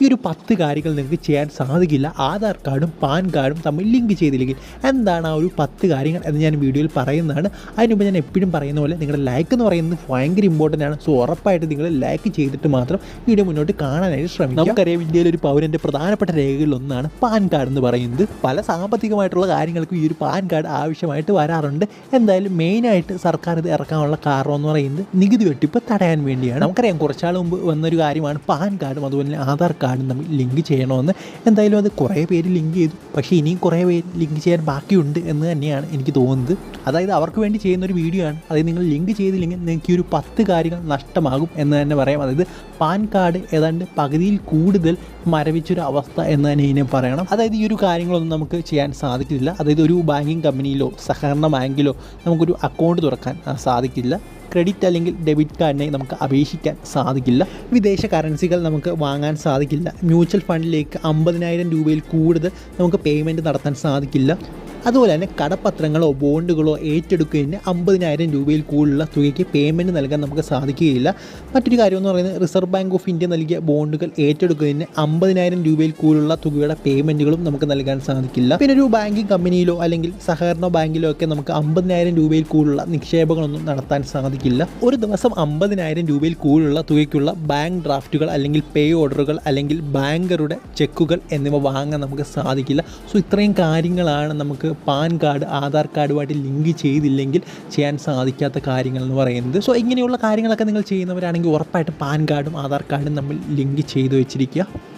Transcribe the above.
ഈ ഒരു പത്ത് കാര്യങ്ങൾ നിങ്ങൾക്ക് ചെയ്യാൻ സാധിക്കില്ല. ആധാർ കാർഡും പാൻ കാർഡും തമ്മിൽ ലിങ്ക് ചെയ്തില്ലെങ്കിൽ എന്താണ് ആ ഒരു പത്ത് കാര്യങ്ങൾ എന്ന് ഞാൻ വീഡിയോയിൽ പറയുന്നതാണ്. അതിനുമ്പ് ഞാൻ എപ്പോഴും പറയുന്ന പോലെ നിങ്ങളുടെ ലൈക്ക് എന്ന് പറയുന്നത് ഭയങ്കര ഇമ്പോർട്ടന്റ് ആണ്. സോ ഉറപ്പായിട്ട് നിങ്ങൾ ലൈക്ക് ചെയ്തിട്ട് മാത്രം വീഡിയോ മുന്നോട്ട് കാണാനായിട്ട് ശ്രമിക്കും നമുക്കറിയാം ഇന്ത്യയിലെ ഒരു പൗരന്റെ പ്രധാനപ്പെട്ട രേഖകളിലൊന്നാണ് പാൻ കാർഡ് എന്ന് പറയുന്നത്. പല സാമ്പത്തികമായിട്ടുള്ള കാര്യങ്ങൾക്കും ഈ ഒരു പാൻ കാർഡ് ആവശ്യമായിട്ട് വരാറുണ്ട്. എന്തായാലും മെയിനായിട്ട് സർക്കാർ ഇത് ഇറക്കാനുള്ള കാരണം എന്ന് പറയുന്നത് നികുതി വെട്ടിപ്പ് തടയാൻ വേണ്ടിയാണ്. നമുക്കറിയാം കുറച്ചാൾ മുമ്പ് വന്നൊരു കാര്യമാണ് പാൻ കാർഡും അതുപോലെ ആധാർ കാർഡും തമ്മിൽ ലിങ്ക് ചെയ്യണമെന്ന്. എന്തായാലും അത് കുറേ പേര് ലിങ്ക് ചെയ്തു. പക്ഷേ ഇനിയും കുറേ പേര് ലിങ്ക് ചെയ്യാൻ ബാക്കിയുണ്ട് എന്ന് തന്നെയാണ് എനിക്ക് തോന്നുന്നത്. അതായത് അവർക്ക് വേണ്ടി ചെയ്യുന്ന ഒരു വീഡിയോ ആണ്. അതായത് നിങ്ങൾ ലിങ്ക് ചെയ്തില്ലെങ്കിൽ നിങ്ങൾക്ക് ഈ ഒരു പത്ത് കാര്യങ്ങൾ നഷ്ടമാകും എന്ന് തന്നെ പറയാം. അതായത് പാൻ കാർഡ് ഏതാണ്ട് പകുതിയിൽ കൂടുതൽ മരവിച്ചൊരു അവസ്ഥ എന്ന് തന്നെ ഇതിനെ പറയണം. അതായത് ഈ ഒരു കാര്യങ്ങളൊന്നും നമുക്ക് ചെയ്യാൻ സാധിക്കില്ല. അതായത് ഒരു ബാങ്കിങ് കമ്പനിയിലോ സഹകരണ ബാങ്കിലോ നമുക്കൊരു അക്കൗണ്ട് തുറക്കാൻ സാധിക്കില്ല. ക്രെഡിറ്റ് അല്ലെങ്കിൽ ഡെബിറ്റ് കാർഡിനെ നമുക്ക് അപേക്ഷിക്കാൻ സാധിക്കില്ല. വിദേശ കറൻസികൾ നമുക്ക് വാങ്ങാൻ സാധിക്കില്ല. മ്യൂച്വൽ ഫണ്ടിലേക്ക് അമ്പതിനായിരം രൂപയിൽ കൂടുതൽ നമുക്ക് പേയ്മെന്റ് നടത്താൻ സാധിക്കില്ല. അതുപോലെ തന്നെ കടപ്പത്രങ്ങളോ ബോണ്ടുകളോ ഏറ്റെടുക്കുന്നതിന് അമ്പതിനായിരം രൂപയിൽ കൂടുതലുള്ള തുകയ്ക്ക് പേയ്മെന്റ് നൽകാൻ നമുക്ക് സാധിക്കുകയില്ല. മറ്റൊരു കാര്യം എന്ന് പറയുന്നത് റിസർവ് ബാങ്ക് ഓഫ് ഇന്ത്യ നൽകിയ ബോണ്ടുകൾ ഏറ്റെടുക്കുന്നതിന് അമ്പതിനായിരം രൂപയിൽ കൂടുതലുള്ള തുകയുടെ പേയ്മെന്റുകളും നമുക്ക് നൽകാൻ സാധിക്കില്ല. പിന്നെ ഒരു ബാങ്കിങ് കമ്പനിയിലോ അല്ലെങ്കിൽ സഹകരണ ബാങ്കിലോ ഒക്കെ നമുക്ക് അമ്പതിനായിരം രൂപയിൽ കൂടുതലുള്ള നിക്ഷേപങ്ങളൊന്നും നടത്താൻ സാധിക്കില്ല. ഒരു ദിവസം അമ്പതിനായിരം രൂപയിൽ കൂടുതലുള്ള തുകയ്ക്കുള്ള ബാങ്ക് ഡ്രാഫ്റ്റുകൾ അല്ലെങ്കിൽ പേ ഓർഡറുകൾ അല്ലെങ്കിൽ ബാങ്കറുടെ ചെക്കുകൾ എന്നിവ വാങ്ങാൻ നമുക്ക് സാധിക്കില്ല. സോ ഇത്രയും കാര്യങ്ങളാണ് നമുക്ക് പാൻ കാർഡ് ആധാർ കാർഡുമായിട്ട് ലിങ്ക് ചെയ്തില്ലെങ്കിൽ ചെയ്യാൻ സാധിക്കാത്ത കാര്യങ്ങൾ എന്ന് പറയുന്നത്. സോ ഇങ്ങനെയുള്ള കാര്യങ്ങളൊക്കെ നിങ്ങൾ ചെയ്യുന്നവരാണെങ്കിൽ ഉറപ്പായിട്ടും പാൻ കാർഡും ആധാർ കാർഡും നമ്മൾ ലിങ്ക് ചെയ്ത് വെച്ചിരിക്കുക.